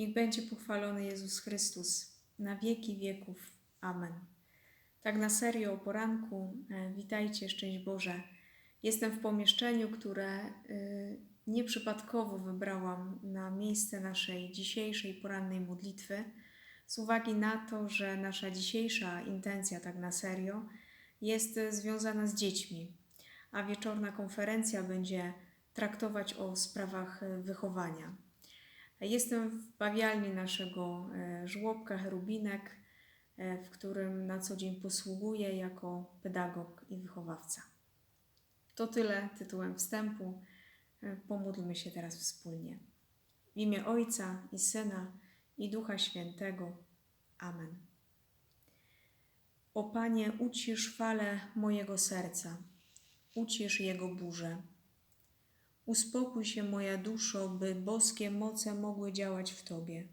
Niech będzie pochwalony Jezus Chrystus na wieki wieków. Amen. Tak na serio o poranku. e, Witajcie, szczęść Boże. Jestem w pomieszczeniu, które y, nieprzypadkowo wybrałam na miejsce naszej dzisiejszej porannej modlitwy, z uwagi na to, że nasza dzisiejsza intencja, tak na serio, jest e, związana z dziećmi, a wieczorna konferencja będzie traktować o sprawach e, wychowania. Jestem w bawialni naszego e, żłobka Cherubinek, e, w którym na co dzień posługuję jako pedagog i wychowawca. To tyle tytułem wstępu. E, Pomódlmy się teraz wspólnie. W imię Ojca i Syna i Ducha Świętego. Amen. O Panie, ucisz fale mojego serca, ucisz jego burzę. Uspokój się, moja duszo, by boskie moce mogły działać w Tobie.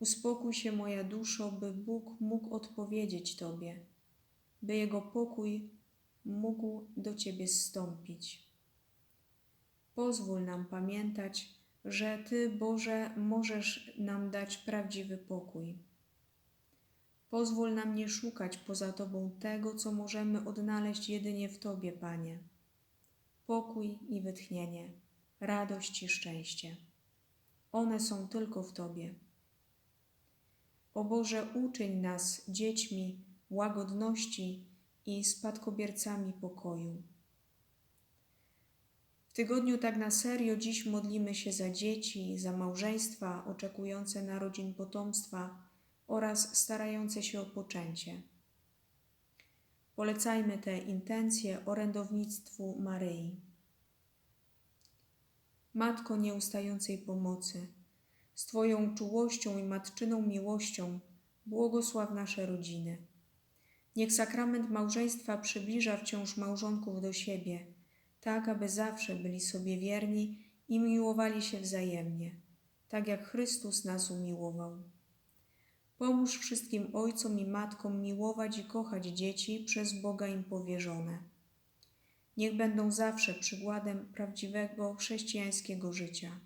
Uspokój się, moja duszo, by Bóg mógł odpowiedzieć Tobie, by Jego pokój mógł do Ciebie zstąpić. Pozwól nam pamiętać, że Ty, Boże, możesz nam dać prawdziwy pokój. Pozwól nam nie szukać poza Tobą tego, co możemy odnaleźć jedynie w Tobie, Panie pokój i wytchnienie, radość i szczęście. One są tylko w Tobie. O Boże, uczyń nas dziećmi łagodności i spadkobiercami pokoju. W tygodniu tak na serio dziś modlimy się za dzieci, za małżeństwa oczekujące narodzin potomstwa oraz starające się o poczęcie. Polecajmy te intencje orędownictwu Maryi. Matko nieustającej pomocy, z Twoją czułością i matczyną miłością błogosław nasze rodziny. Niech sakrament małżeństwa przybliża wciąż małżonków do siebie, tak aby zawsze byli sobie wierni i miłowali się wzajemnie, tak jak Chrystus nas umiłował. Pomóż wszystkim ojcom i matkom miłować i kochać dzieci przez Boga im powierzone. Niech będą zawsze przykładem prawdziwego chrześcijańskiego życia.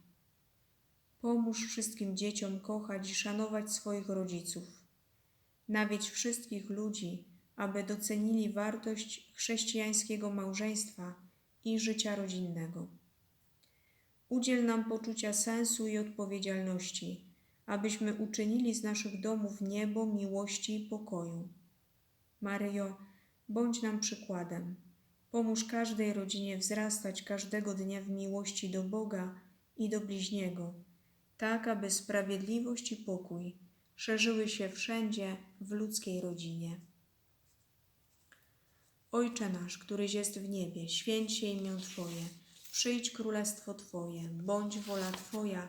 Pomóż wszystkim dzieciom kochać i szanować swoich rodziców. Nawiedź wszystkich ludzi, aby docenili wartość chrześcijańskiego małżeństwa i życia rodzinnego. Udziel nam poczucia sensu i odpowiedzialności abyśmy uczynili z naszych domów niebo miłości i pokoju. Maryjo, bądź nam przykładem. Pomóż każdej rodzinie wzrastać każdego dnia w miłości do Boga i do bliźniego, tak aby sprawiedliwość i pokój szerzyły się wszędzie w ludzkiej rodzinie. Ojcze nasz, któryś jest w niebie, święć się imię Twoje, przyjdź królestwo Twoje, bądź wola Twoja,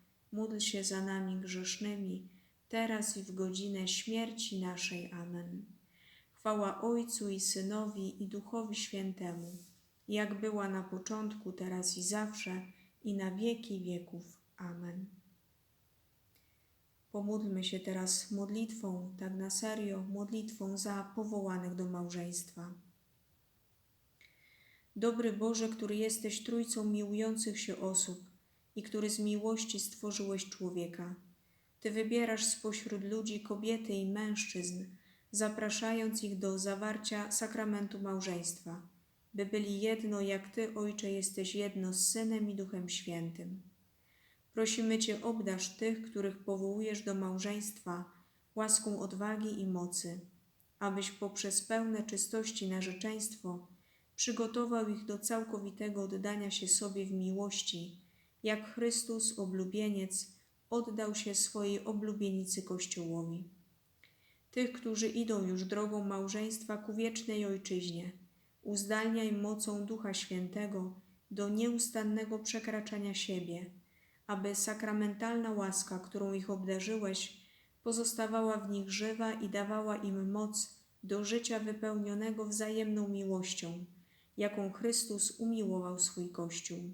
módl się za nami grzesznymi, teraz i w godzinę śmierci naszej. Amen. Chwała Ojcu i Synowi i Duchowi Świętemu, jak była na początku, teraz i zawsze, i na wieki wieków. Amen. Pomódlmy się teraz modlitwą, tak na serio, modlitwą za powołanych do małżeństwa. Dobry Boże, który jesteś trójcą miłujących się osób i który z miłości stworzyłeś człowieka. Ty wybierasz spośród ludzi kobiety i mężczyzn, zapraszając ich do zawarcia sakramentu małżeństwa, by byli jedno, jak Ty, Ojcze, jesteś jedno z Synem i Duchem Świętym. Prosimy Cię, obdarz tych, których powołujesz do małżeństwa, łaską odwagi i mocy, abyś poprzez pełne czystości narzeczeństwo przygotował ich do całkowitego oddania się sobie w miłości, jak Chrystus, oblubieniec, oddał się swojej oblubienicy Kościołowi. Tych, którzy idą już drogą małżeństwa ku wiecznej Ojczyźnie, uzdalniaj mocą Ducha Świętego do nieustannego przekraczania siebie, aby sakramentalna łaska, którą ich obdarzyłeś, pozostawała w nich żywa i dawała im moc do życia wypełnionego wzajemną miłością, jaką Chrystus umiłował swój Kościół.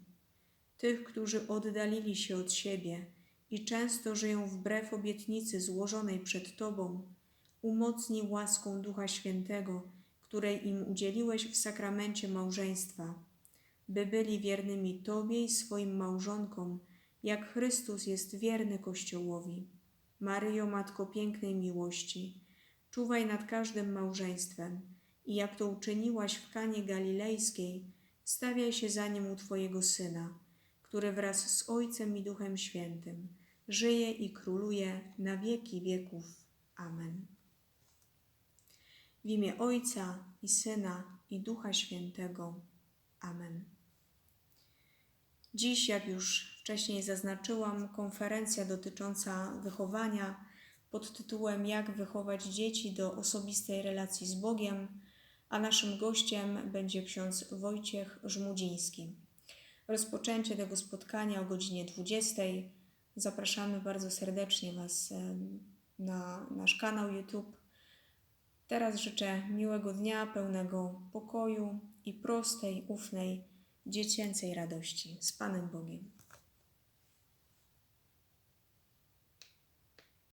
Tych, którzy oddalili się od siebie i często żyją wbrew obietnicy złożonej przed Tobą, umocnij łaską Ducha Świętego, której im udzieliłeś w sakramencie małżeństwa, by byli wiernymi Tobie i swoim małżonkom, jak Chrystus jest wierny Kościołowi. Maryjo, Matko pięknej miłości, czuwaj nad każdym małżeństwem i jak to uczyniłaś w Kanie Galilejskiej, stawiaj się za nim u Twojego Syna, który wraz z Ojcem i Duchem Świętym żyje i króluje na wieki wieków. Amen. W imię Ojca i Syna i Ducha Świętego. Amen. Dziś, jak już wcześniej zaznaczyłam, konferencja dotycząca wychowania pod tytułem Jak wychować dzieci do osobistej relacji z Bogiem, a naszym gościem będzie ksiądz Wojciech Żmudziński. Rozpoczęcie tego spotkania o godzinie 20. Zapraszamy bardzo serdecznie Was na nasz kanał YouTube. Teraz życzę miłego dnia, pełnego pokoju i prostej, ufnej, dziecięcej radości. Z Panem Bogiem.